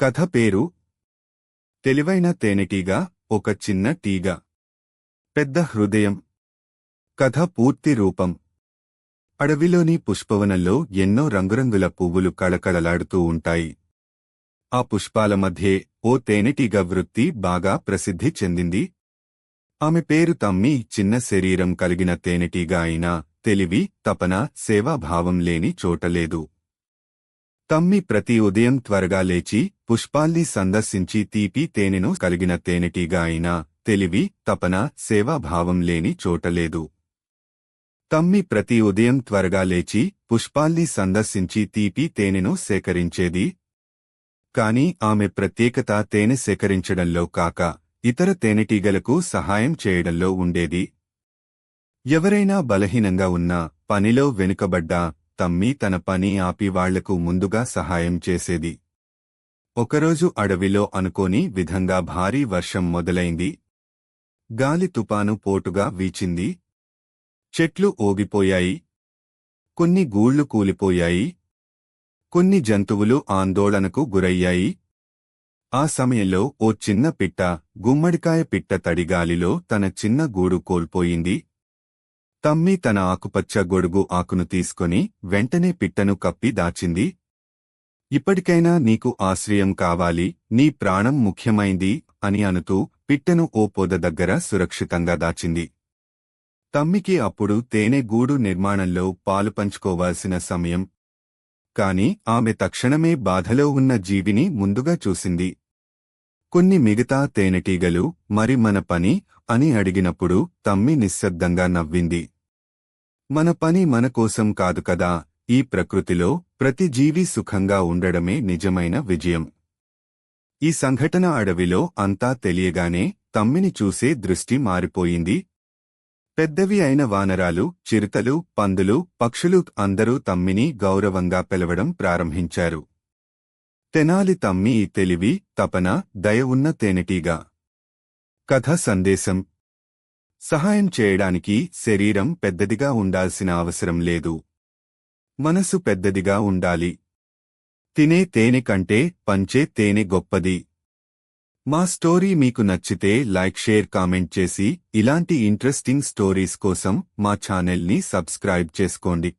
కథ పేరు తెలివైన తేనెటీగ ఒక చిన్న టీగ. పెద్ద హృదయం. కథ పూర్తి రూపం. అడవిలోని పుష్పవనంలో ఎన్నో రంగురంగుల పువ్వులు కళకళలాడుతూ ఉంటాయి. ఆ పుష్పాల మధ్యే ఓ తేనెటీగ వృత్తి బాగా ప్రసిద్ధి చెందింది. ఆమె పేరు తమ్మి చిన్న శరీరం కలిగిన తేనెటీగ అయినా తెలివి తపన సేవాభావం లేని చోటలేదు తమ్మి ప్రతి ఉదయం త్వరగా లేచి పుష్పాల్ని సందర్శించి తీపి తేనెను కలిగిన తేనెటీగా అయినా తెలివి తపన సేవాభావం లేని చోటలేదు తమ్మి ప్రతి ఉదయం త్వరగా లేచి పుష్పాల్ని సందర్శించి తీపి తేనెను సేకరించేది. కాని ఆమె ప్రత్యేకత తేనె సేకరించడంలో కాక ఇతర తేనెటీగలకు సహాయం చేయడంలో ఉండేది. ఎవరైనా బలహీనంగా ఉన్నా పనిలో వెనుకబడ్డా తమ్మి తన పని ఆపి వాళ్ళకు ముందుగా సహాయం చేసేది. ఒకరోజు అడవిలో అనుకోని విధంగా భారీ వర్షం మొదలైంది. గాలి తుపాను పోటుగా వీచింది. చెట్లు ఓగిపోయాయి కొన్ని గూళ్ళు కూలిపోయాయి. కొన్ని జంతువులు ఆందోళనకు గురయ్యాయి. ఆ సమయంలో ఓ చిన్న పిట్ట గుమ్మడికాయ పిట్ట తడిగాలిలో తన చిన్న గూడు కోల్పోయింది. తమ్మి తన ఆకుపచ్చ గొడుగు ఆకును తీసుకొని వెంటనే పిట్టను కప్పి దాచింది. ఇప్పటికైనా నీకు ఆశ్రయం కావాలి నీ ప్రాణం ముఖ్యమైంది అని అనుతూ పిట్టను ఓ పొద దగ్గర సురక్షితంగా దాచింది. తమ్మికి అప్పుడు తేనె గూడు నిర్మాణంలో పాలు పంచుకోవాల్సిన సమయం. కాని ఆమె తక్షణమే బాధలో ఉన్న జీవిని ముందుగా చూసింది. కొన్ని మిగతా తేనెటీగలు మరి మన పని? అని అడిగినప్పుడు తమ్మి నిశ్శబ్దంగా నవ్వింది. మన పని మన కోసం కాదు కదా ఈ ప్రకృతిలో ప్రతి జీవి సుఖంగా ఉండడమే నిజమైన విజయం. ఈ సంఘటన అడవిలో అంతా తెలియగానే తమ్మిని చూసే దృష్టి మారిపోయింది. పెద్దవి అయిన వానరాలు చిరుతలు పందులు పక్షులు అందరూ తమ్మిని గౌరవంగా పిలవడం ప్రారంభించారు. తెనాలి తమ్మి తెలివి తపన దయ ఉన్న తేనెటీగా. కథ సందేశం. సహాయం చేయడానికి శరీరం పెద్దదిగా ఉండాల్సిన అవసరం లేదు. మనసు పెద్దదిగా ఉండాలి. తినే తేనె కంటే పంచే తేనె గొప్పది. మా స్టోరీ మీకు నచ్చితే లైక్ షేర్ కామెంట్ చేసి ఇలాంటి ఇంట్రెస్టింగ్ స్టోరీస్ కోసం మా ఛానల్ని సబ్స్క్రైబ్ చేసుకోండి.